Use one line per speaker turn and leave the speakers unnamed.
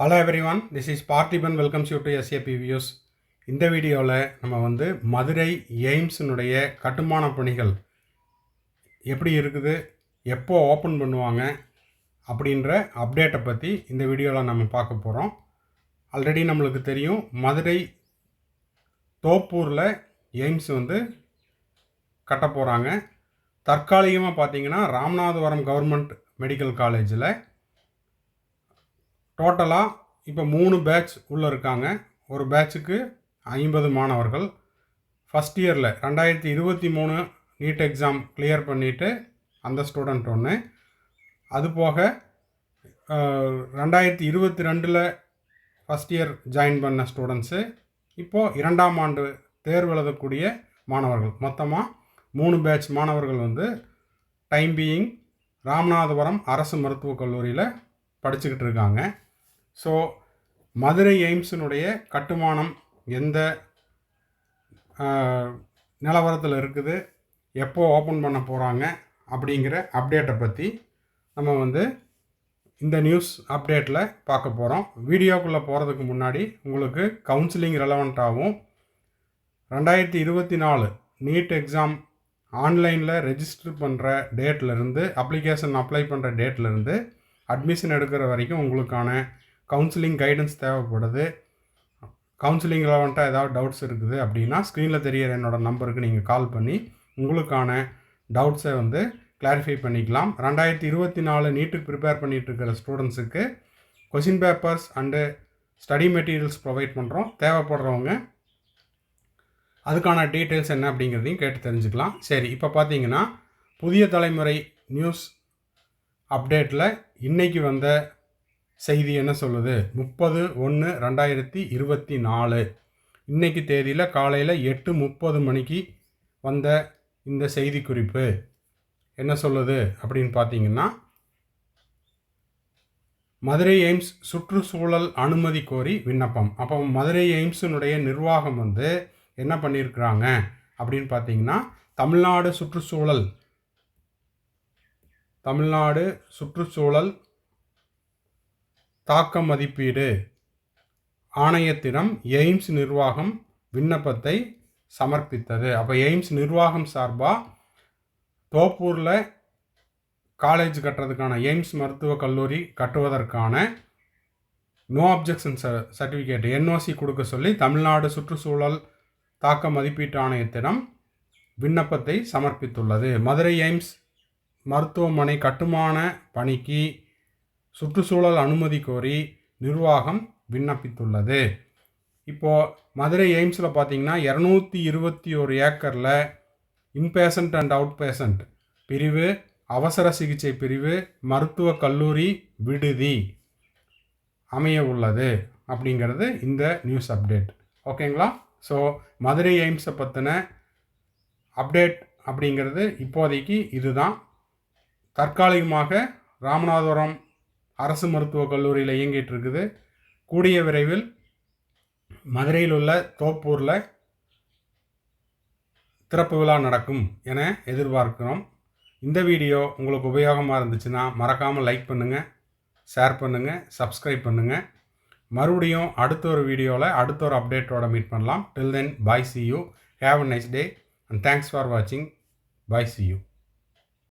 Hello everyone this is Parthiban welcomes you to SAP views இந்த வீடியோவில் நம்ம வந்து மதுரை எய்ம்ஸினுடைய கட்டுமான பணிகள் எப்படி இருக்குது எப்போ ஓப்பன் பண்ணுவாங்க அப்படின்ற அப்டேட்டை பற்றி இந்த வீடியோவில் நம்ம பார்க்க போகிறோம் ஆல்ரெடி நம்மளுக்கு தெரியும் மதுரை தோப்பூரில் எய்ம்ஸ் வந்து கட்ட போகிறாங்க தற்காலிகமாக பார்த்தீங்கன்னா ராமநாதபுரம் கவர்மெண்ட் மெடிக்கல் காலேஜில் டோட்டலாக இப்போ மூணு பேட்ச் உள்ளே இருக்காங்க. ஒரு பேட்சுக்கு ஐம்பது மாணவர்கள். ஃபஸ்ட் இயரில் ரெண்டாயிரத்தி இருபத்தி மூணு நீட் எக்ஸாம் கிளியர் பண்ணிவிட்டு அந்த ஸ்டூடெண்ட் ஒன்று அது போக ரெண்டாயிரத்தி இருபத்தி ரெண்டில் ஃபஸ்ட் இயர் ஜாயின் பண்ண ஸ்டூடெண்ட்ஸு இப்போது இரண்டாம் ஆண்டு தேர்வு எழுதக்கூடிய மாணவர்கள். மொத்தமாக மூணு பேட்ச் மாணவர்கள் வந்து டைம் பீயிங் ராமநாதபுரம் அரசு மருத்துவக் கல்லூரியில் படிச்சுக்கிட்டு இருக்காங்க. ஸோ மதுரை எய்ம்ஸினுடைய கட்டுமானம் எந்த நிலவரத்தில் இருக்குது எப்போ ஓப்பன் பண்ண போகிறாங்க அப்படிங்கிற அப்டேட்டை பற்றி நம்ம வந்து இந்த நியூஸ் அப்டேட்டில் பார்க்க போகிறோம் வீடியோக்குள்ளே போகிறதுக்கு முன்னாடி உங்களுக்கு கவுன்சிலிங் ரெலவெண்ட்டாகவும் ரெண்டாயிரத்தி இருபத்தி நாலு நீட் எக்ஸாம் ஆன்லைனில் ரெஜிஸ்டர் பண்ணுற டேட்லேருந்து அப்ளிகேஷன் அப்ளை பண்ணுற டேட்லேருந்து அட்மிஷன் எடுக்கிற வரைக்கும் உங்களுக்கான கவுன்சிலிங் கைடன்ஸ் தேவைப்படுது. கவுன்சிலிங் ரெலவெண்ட்டாக ஏதாவது டவுட்ஸ் இருக்குது அப்படின்னா ஸ்க்ரீனில் தெரியிற என்னோடய நம்பருக்கு நீங்கள் கால் பண்ணி உங்களுக்கான டவுட்ஸை வந்து கிளாரிஃபை பண்ணிக்கலாம். ரெண்டாயிரத்தி இருபத்தி நாலு நீட்டுக்கு ப்ரிப்பேர் பண்ணிட்டு இருக்கிற ஸ்டூடெண்ட்ஸுக்கு question papers and study materials provide பண்ணுறோம் தேவைப்படுறவங்க அதுக்கான டீட்டெயில்ஸ் என்ன அப்படிங்கிறதையும் கேட்டு தெரிஞ்சுக்கலாம். சரி இப்போ பார்த்தீங்கன்னா புதிய தலைமுறை நியூஸ் அப்டேட்டில் இன்றைக்கி வந்த செய்தி என்ன சொல்லுது? முப்பது ஒன்று ரெண்டாயிரத்தி இருபத்தி நாலு. இன்றைக்கு தேதியில் காலையில் எட்டு முப்பது மணிக்கு வந்த இந்த செய்தி குறிப்பு என்ன சொல்லுது? அப்படின்னு பார்த்தீங்கன்னா மதுரை எய்ம்ஸ் சுற்றுச்சூழல் அனுமதி கோரி விண்ணப்பம். அப்போ மதுரை எய்ம்ஸினுடைய நிர்வாகம் வந்து என்ன பண்ணியிருக்கிறாங்க அப்படின்னு பார்த்தீங்கன்னா தமிழ்நாடு சுற்றுச்சூழல் தமிழ்நாடு சுற்றுச்சூழல் தாக்க மதிப்பீடு ஆணையத்திடம் எய்ம்ஸ் நிர்வாகம் விண்ணப்பத்தை சமர்ப்பித்தது. அப்போ எய்ம்ஸ் நிர்வாகம் சார்பாக தோப்பூரில் காலேஜ் கட்டுறதுக்கான எய்ம்ஸ் மருத்துவக் கல்லூரி கட்டுவதற்கான நோ அப்ஜெக்ஷன் சர்டிஃபிகேட் என்ஓசி கொடுக்க சொல்லி தமிழ்நாடு சுற்றுச்சூழல் தாக்க மதிப்பீட்டு ஆணையத்திடம் விண்ணப்பத்தை சமர்ப்பித்துள்ளது. மதுரை எய்ம்ஸ் மருத்துவமனை கட்டுமான பணிக்கு சுற்றுச்சூழல் அனுமதி கோரி நிர்வாகம் விண்ணப்பித்துள்ளது. இப்போது மதுரை எய்ம்ஸில் பார்த்தீங்கன்னா இரநூத்தி இருபத்தி ஒரு ஏக்கரில் இன்பேஷண்ட் அண்ட் அவுட் பேஷண்ட் பிரிவு அவசர சிகிச்சை பிரிவு மருத்துவக் கல்லூரி விடுதி அமைய உள்ளது அப்படிங்கிறது இந்த நியூஸ் அப்டேட். ஓகேங்களா? ஸோ மதுரை எய்ம்ஸை பற்றின அப்டேட் அப்படிங்கிறது இப்போதைக்கு இதுதான். தற்காலிகமாக ராமநாதபுரம் அரசு மருத்துவக் கல்லூரியில் இயங்கிட்டு இருக்குது. கூடிய விரைவில் மதுரையில் உள்ள தோப்பூரில் திறப்பு விழா நடக்கும் என எதிர்பார்க்கிறோம். இந்த வீடியோ உங்களுக்கு உபயோகமாக இருந்துச்சுன்னா மறக்காமல் லைக் பண்ணுங்கள் ஷேர் பண்ணுங்கள் சப்ஸ்கிரைப் பண்ணுங்கள் மறுபடியும் அடுத்த ஒரு வீடியோவில் அடுத்த ஒரு அப்டேட்டோட மீட் பண்ணலாம். Till then bye see you have a nice day and thanks for வாட்சிங் பாய் சி யூ